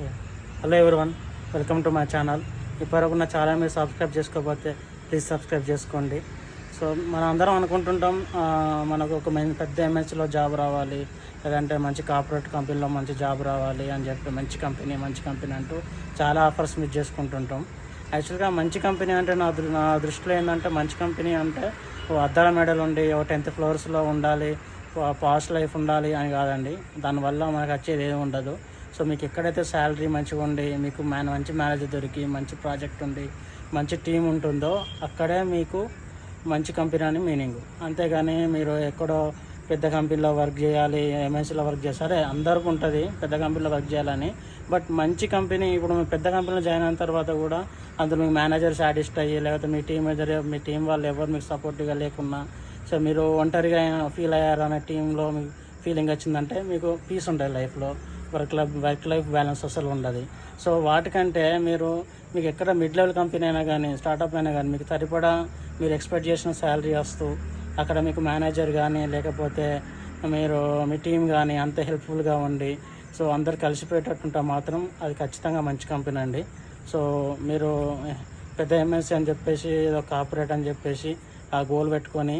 Hello everyone welcome to my channel. ఇప్పటివరకు నా channel మీరు సబ్స్క్రైబ్ చేసుకోకపోతే ప్లీజ్ సబ్స్క్రైబ్ చేసుకోండి. సో మనం అందరం అనుకుంటుంటాం మనకు ఒక మెయిన్ పెద్ద ఎంఎస్లో జాబ్ రావాలి లేదంటే మంచి కార్పొరేట్ కంపెనీలో మంచి జాబ్ రావాలి అని చెప్పి మంచి కంపెనీ మంచి కంపెనీ అంటూ చాలా ఆఫర్స్ మిస్ చేసుకుంటుంటాం. యాక్చువల్గా మంచి కంపెనీ అంటే నా దృ నా దృష్టిలో ఏంటంటే మంచి కంపెనీ అంటే ఓ అద్దాల మెడల్ ఉండి ఓ టెన్త్ ఫ్లోర్స్లో ఉండాలి పాస్ట్ లైఫ్ ఉండాలి అని కాదండి. దానివల్ల మనకు వచ్చేది ఏమి ఉండదు. సో మీకు ఎక్కడైతే శాలరీ మంచిగా ఉండి మీకు మ్యాన్ మంచి మేనేజర్ దొరికి మంచి ప్రాజెక్ట్ ఉండి మంచి టీం ఉంటుందో అక్కడే మీకు మంచి కంపెనీ అని మీనింగ్ అంతేగాని మీరు ఎక్కడో పెద్ద కంపెనీలో వర్క్ చేయాలి ఎంఎస్సీలో వర్క్ చేయాలి సరే అందరికి ఉంటుంది పెద్ద కంపెనీలో వర్క్ చేయాలని. బట్ మంచి కంపెనీ ఇప్పుడు మీ పెద్ద కంపెనీలో జాయిన్ అయిన తర్వాత కూడా అందులో మీ మేనేజర్ సాటిస్ట్ అయ్యి లేకపోతే మీ టీం మేనేజర్ మీ టీం వాళ్ళు ఎవరు మీకు సపోర్ట్గా లేకున్నా సో మీరు ఒంటరిగా ఫీల్ అయ్యారు అనే టీంలో మీకు ఫీలింగ్ వచ్చిందంటే మీకు పీస్ ఉంటుంది లైఫ్లో work life work life balance అసలు ఉండదు. సో వాటికంటే మీరు మీకు ఎక్కడ మిడ్ లెవెల్ కంపెనీ అయినా కానీ స్టార్టప్ అయినా కానీ మీకు సరిపడా మీరు ఎక్స్పెక్ట్ చేసిన శాలరీ వస్తూ అక్కడ మీకు మేనేజర్ కానీ లేకపోతే మీరు మీ టీం కానీ అంత హెల్ప్ఫుల్గా ఉండి సో అందరు కలిసిపోయేటట్టుంటే మాత్రం అది ఖచ్చితంగా మంచి కంపెనీ అండి. సో మీరు పెద్ద ఎంఎస్సీ అని చెప్పేసి ఏదో కార్పొరేట్ అని చెప్పేసి ఆ గోల్ పెట్టుకొని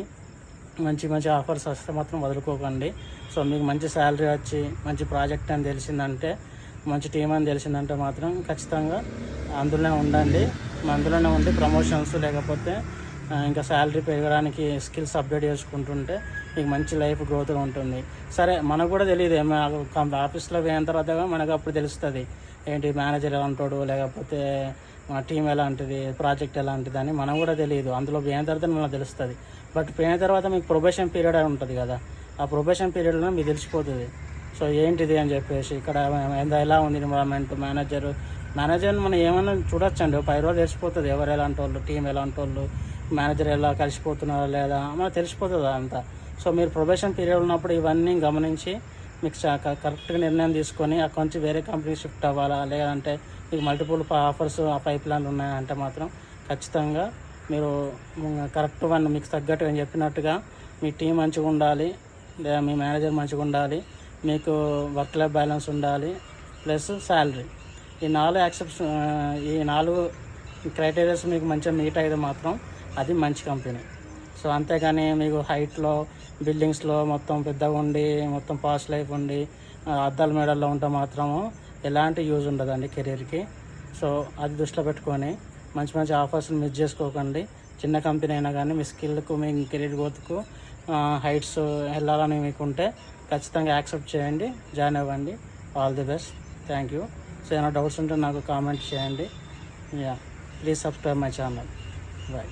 మంచి మంచి ఆఫర్స్ వస్తే మాత్రం వదులుకోకండి. సో మీకు మంచి శాలరీ వచ్చి మంచి ప్రాజెక్ట్ అని తెలిసిందంటే మంచి టీం అని తెలిసిందంటే మాత్రం ఖచ్చితంగా అందులోనే ఉండండి. అందులోనే ఉండి ప్రమోషన్స్ లేకపోతే ఇంకా శాలరీ పెరగడానికి స్కిల్స్ అప్డేట్ చేసుకుంటుంటే మీకు మంచి లైఫ్ గ్రోత్గా ఉంటుంది. సరే మనకు కూడా తెలియదు ఏమో ఆఫీస్లో పోయిన తర్వాత మనకు అప్పుడు తెలుస్తుంది. ఏంటి మేనేజర్ ఎలా ఉంటాడు లేకపోతే మా టీం ఎలాంటిది ప్రాజెక్ట్ ఎలాంటిది అని మనం కూడా తెలియదు. అందులో పోయిన తర్వాత మనకు తెలుస్తుంది. బట్ పోయిన తర్వాత మీకు ప్రొబేషన్ పీరియడ్ అని ఉంటుంది కదా ఆ ప్రొబేషన్ పీరియడ్లో మీకు తెలిసిపోతుంది. సో ఏంటిది అని చెప్పేసి ఇక్కడ ఎంత ఎలా ఉంది ఎన్విరాన్మెంట్ మేనేజర్ మేనేజర్ని మనం ఏమైనా చూడొచ్చండి. ఒక పై రోజులు తెలిసిపోతుంది ఎవరు ఎలాంటి వాళ్ళు టీం ఎలాంటి వాళ్ళు మేనేజర్ ఎలా కలిసిపోతున్నారా లేదా మనకు తెలిసిపోతుంది అంతా. సో మీరు ప్రొబేషన్ పీరియడ్ ఉన్నప్పుడు ఇవన్నీ గమనించి మీకు కరెక్ట్గా నిర్ణయం తీసుకొని అక్కడి నుంచి వేరే కంపెనీ షిఫ్ట్ అవ్వాలా? లేదంటే మీకు మల్టిపుల్ ఆఫర్స్ ఆ పైప్ లైన్లు ఉన్నాయంటే మాత్రం ఖచ్చితంగా మీరు కరెక్ట్ వన్ మీకు తగ్గట్టుగా నేను చెప్పినట్టుగా మీ టీం మంచిగా ఉండాలి లేదా మీ మేనేజర్ మంచిగా ఉండాలి మీకు వర్క్ లైఫ్ బ్యాలెన్స్ ఉండాలి ప్లస్ శాలరీ ఈ నాలుగు యాక్సెప్ట్ ఈ నాలుగు క్రైటీరియాస్ మీకు మంచిగా మీట్ అయితే మాత్రం అది మంచి కంపెనీ సో అంతేగాని మీకు హైట్లో బిల్డింగ్స్లో మొత్తం పెద్దగా ఉండి మొత్తం పాస్ట్ లైఫ్ ఉండి అద్దాల మేడల్లో ఉంటే మాత్రము ఎలాంటి యూజ్ ఉండదండి కెరీర్కి సో అది దృష్టిలో పెట్టుకొని మంచి మంచి ఆఫర్స్ని మిస్ చేసుకోకండి. చిన్న కంపెనీ అయినా కానీ మీ స్కిల్కు మీ కెరీర్ గ్రోత్కు హైట్స్ వెళ్ళాలని మీకు ఉంటే ఖచ్చితంగా యాక్సెప్ట్ చేయండి జాయిన్ అవ్వండి. All the best. Thank you. So ఏమైనా డౌట్స్ ఉంటే నాకు కామెంట్ చేయండి. Yeah please subscribe my channel. Bye.